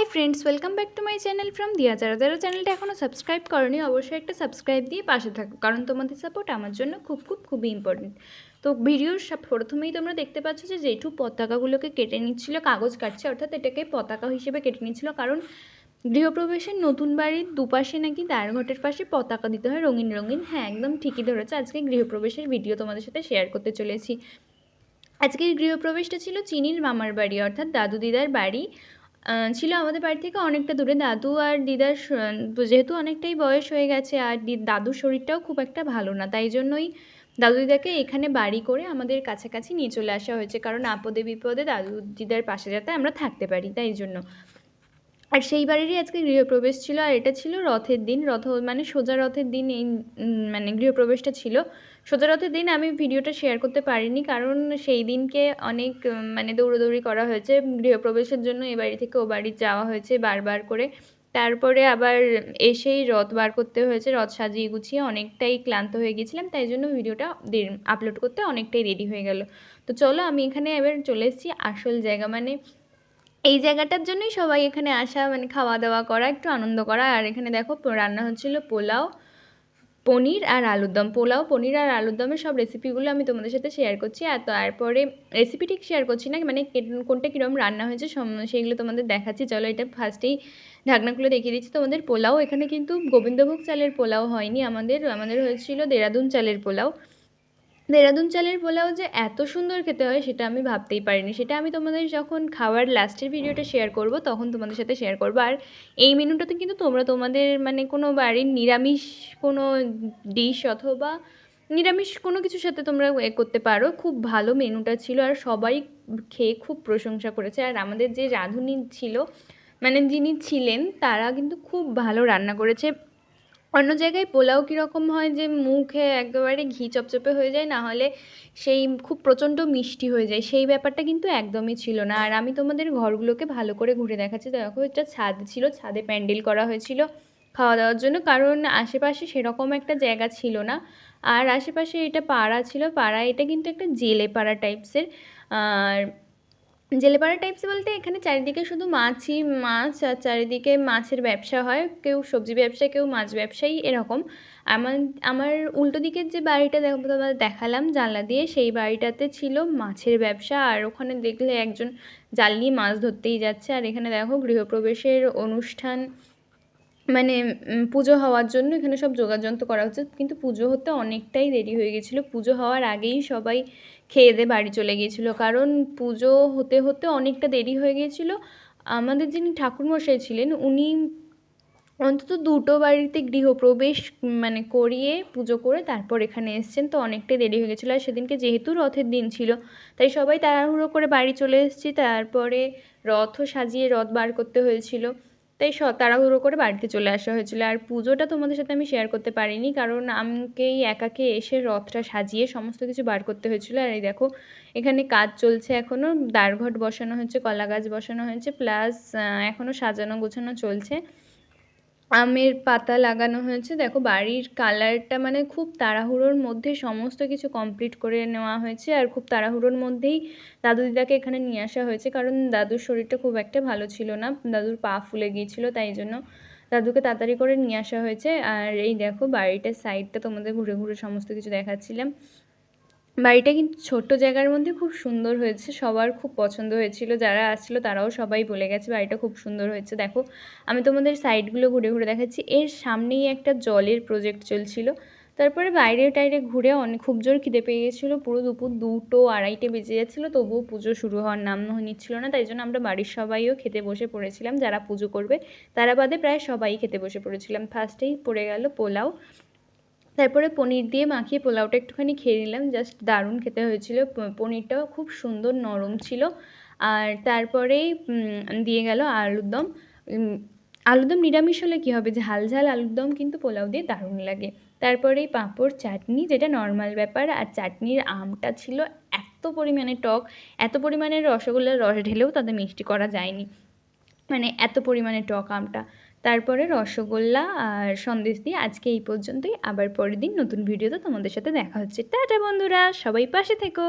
Hi friends welcome back to my channel from Diya যারা যারা চ্যানেলটা এখনও সাবস্ক্রাইব করনি, অবশ্যই একটা সাবস্ক্রাইব দিয়ে পাশে থাকো, কারণ তোমাদের সাপোর্ট আমার জন্য খুব খুব, খুবই ইম্পর্টেন্ট তো ভিডিওর প্রথমেই তোমরা দেখতে পাচ্ছ যে জেঠু পতাকাগুলোকে কেটে নিচ্ছিল, কাগজ কাটছে, অর্থাৎ এটাকে পতাকা হিসেবে কেটে নিচ্ছিল, কারণ গৃহপ্রবেশের নতুন বাড়ির দুপাশে নাকি ঘটের পাশে পতাকা দিতে হয় রঙিন রঙিন। হ্যাঁ একদম ঠিকই ধরেছে, আজকে গৃহপ্রবেশের ভিডিও তোমাদের সাথে শেয়ার করতে চলেছি। আজকের গৃহপ্রবেশটা ছিল চিনির মামার বাড়ি, অর্থাৎ দাদু দিদার বাড়ি। ছিল আমাদের বাড়ি থেকে অনেকটা দূরে। দাদু আর দিদার যেহেতু অনেকটাই বয়স হয়ে গেছে আর দাদুর শরীরটাও খুব একটা ভালো না, তাই জন্যই দাদু দিদাকে এখানে বাড়ি করে আমাদের কাছাকাছি নিয়ে চলে আসা হয়েছে। কারণ আপদে বিপদে দাদু দিদার পাশে যাতে আমরা থাকতে পারি, তাই জন্য। আর সেই বাড়িরই আজকে গৃহপ্রবেশ ছিল, আর এটা ছিল রথের দিন। রথ মানে সোজা রথের দিন এই মানে গৃহপ্রবেশটা ছিল। সোজা রথের দিন আমি ভিডিওটা শেয়ার করতে পারিনি, কারণ সেই দিনকে অনেক মানে দৌড়োদৌড়ি করা হয়েছে। গৃহপ্রবেশের জন্য এ বাড়ি থেকে ও বাড়ি যাওয়া হয়েছে বারবার করে। তারপরে আবার এসেই রথ বার করতে হয়েছে, রথ সাজিয়ে গুছিয়ে অনেকটাই ক্লান্ত হয়ে গেছিলাম তাই জন্য ভিডিওটা আপলোড করতে অনেকটাই রেডি হয়ে গেল। তো চলো আমি এখানে এবার চলে এসেছি আসল জায়গা মানে এই জায়গাটার জন্যই সবাই এখানে আসা মানে খাওয়া দাওয়া করা, একটু আনন্দ করা। আর এখানে দেখো রান্না হচ্ছিল পোলাও, পনির আর আলুর দম। পোলাও, পনির আর আলুর দমের সব রেসিপিগুলো আমি তোমাদের সাথে শেয়ার করছি। আর তারপরে রেসিপি ঠিক শেয়ার করছি না মানে কোনটা কীরকম রান্না হয়েছে সেইগুলো তোমাদের দেখাচ্ছি। চলো, এটা ফার্স্টেই ঢাকনাগুলো দেখিয়ে দিচ্ছি তোমাদের। পোলাও, এখানে কিন্তু গোবিন্দভোগ চালের পোলাও হয়নি আমাদের। আমাদের হয়েছিল দেরাদুন চালের পোলাও। দেরাদুন চালের পোলাও যে এত সুন্দর খেতে হয় সেটা আমি ভাবতেই পারিনি। সেটা আমি তোমাদের যখন খাওয়ার লাস্টের ভিডিওটা শেয়ার করব, তখন তোমাদের সাথে শেয়ার করব। আর এই মেনুটাতে কিন্তু তোমরা তোমাদের মানে কোনো বাড়ির নিরামিষ কোনো ডিশ অথবা নিরামিষ কোনো কিছুর সাথে তোমরা এ করতে পারো। খুব ভালো মেনুটা ছিল আর সবাই খেয়ে খুব প্রশংসা করেছে। আর আমাদের যে রাঁধুনি ছিল মানে যিনি ছিলেন, তারা কিন্তু খুব ভালো রান্না করেছে। অন্য জায়গায় পোলাও কীরকম হয় যে মুখে একেবারে ঘি চপচপে হয়ে যায়, না হলে সেই খুব প্রচণ্ড মিষ্টি হয়ে যায়, সেই ব্যাপারটা কিন্তু একদমই ছিল না। আর আমি তোমাদের ঘরগুলোকে ভালো করে ঘুরে দেখাচ্ছি। দেখো, এটা ছাদ ছিল, ছাদে প্যান্ডেল করা হয়েছিল খাওয়া দাওয়ার জন্য, কারণ আশেপাশে সেরকম একটা জায়গা ছিল না। আর আশেপাশে এটা পাড়া ছিল পাড়া এটা কিন্তু একটা জেলে পাড়া টাইপসের আর জেলেপাড়া টাইপস বলতে এখানে চারিদিকে শুধু মাছই মাছ আর চারিদিকে মাছের ব্যবসা হয়। কেউ সবজি ব্যবসা কেউ মাছ ব্যবসাই এরকম। আমার আমার উল্টো দিকের যে বাড়িটা দেখালাম জানলা দিয়ে, সেই বাড়িটাতে ছিল মাছের ব্যবসা। আর ওখানে দেখলে একজন জাল নিয়ে মাছ ধরতেই যাচ্ছে। আর এখানে দেখো গৃহপ্রবেশের অনুষ্ঠান মানে পুজো হওয়ার জন্য এখানে সব যোগাযন্ত্র করা হচ্ছে। কিন্তু পুজো হতে অনেকটাই দেরি হয়ে গেছিল। পুজো হওয়ার আগেই সবাই খেয়ে দিয়ে বাড়ি চলে গিয়েছিল। কারণ পুজো হতে হতে অনেকটা দেরি হয়ে গিয়েছিল। আমাদের যিনি ঠাকুরমশাই ছিলেন, উনি অন্তত দুটো বাড়িতে গৃহপ্রবেশ মানে করিয়ে পুজো করে তারপর এখানে এসছেন। তো অনেকটাই দেরি হয়ে গেছিল আর সেদিনকে যেহেতু রথের দিন ছিল, তাই সবাই তাড়াহুড়ো করে বাড়ি চলে এসেছি। তারপরে রথও সাজিয়ে রথ বার করতে হয়েছিল। তাই তাড়াহুড়ো করে বাড়িতে চলে আসা হয়েছিল। আর পুজোটা তোমাদের সাথে আমি শেয়ার করতে পারিনি, কারণ আমাকেই একাকে এসে রথটা সাজিয়ে সমস্ত কিছু বার করতে হয়েছিল। আর এই দেখো, এখানে কাজ চলছে এখনও দাঁড়ঘট বসানো হয়েছে, কলা গাছ বসানো হয়েছে প্লাস এখনও সাজানো গোছানো চলছে। আমের পাতা লাগানো হয়েছে। দেখো বাড়ির কালারটা মানে খুব তাড়াহুড়োর মধ্যে সমস্ত কিছু কমপ্লিট করে নেওয়া হয়েছে। আর খুব তাড়াহুড়োর মধ্যেই দাদু দিদাকে এখানে নিয়ে আসা হয়েছে। কারণ দাদুর শরীরটা খুব একটা ভালো ছিল না। দাদুর পা ফুলে গিয়েছিল, তাই জন্য দাদুকে তাড়াতাড়ি করে নিয়ে আসা হয়েছে। আর এই দেখো বাড়িটার সাইডটা তোমাদের ঘুরে ঘুরে সমস্ত কিছু দেখাচ্ছিলাম। বাড়িটা কিন্তু ছোট্ট জায়গার মধ্যে খুব সুন্দর হয়েছে, সবার খুব পছন্দ হয়েছিল, যারা আসছিল তারাও সবাই বলে গেছে বাড়িটা খুব সুন্দর হয়েছে। দেখো, আমি তোমাদের সাইডগুলো ঘুরে ঘুরে দেখাচ্ছি, এর সামনেই একটা জলের প্রজেক্ট চলছিল, তারপরে বাইরে টাইরে ঘুরে অনেক খুব জোর খিদে পেয়ে গেছিল, পুরো দুপুর দুটো আড়াইটে বেজে যাচ্ছিল, তবুও পুজো শুরু হওয়ার নাম নিচ্ছিল না, তাই জন্য আমরা বাড়ির সবাইও খেতে বসে পড়েছিলাম, যারা পুজো করবে, তারা বাদে প্রায় সবাই খেতে বসে পড়েছিলাম। ফার্স্টেই পড়ে গেল পোলাও তারপরে পনির দিয়ে মাখিয়ে পোলাওটা একটুখানি খেয়ে নিলাম। জাস্ট দারুণ খেতে হয়েছিল। পনিরটাও খুব সুন্দর নরম ছিল। আর তারপরেই দিয়ে গেল আলুর দম। আলুর দম নিরামিষ হলে কী হবে? ঝাল ঝাল আলুর দম কিন্তু পোলাও দিয়ে দারুণ লাগে। তারপরেই পাঁপড়, চাটনি, যেটা নর্মাল ব্যাপার। আর চাটনির আমটা ছিল এত পরিমাণে টক, এত পরিমাণে রসগোল্লার রস ঢেলেও তাদের মিষ্টি করা যায়নি। মানে এত পরিমাণে টক আমটা। তারপরে রসগোল্লা আর সন্দেশ দিয়ে আজকে এই পর্যন্তই। আবার পরের দিন নতুন ভিডিওতে তোমাদের সাথে দেখা হচ্ছে। টাটা বন্ধুরা, সবাই পাশে থেকো।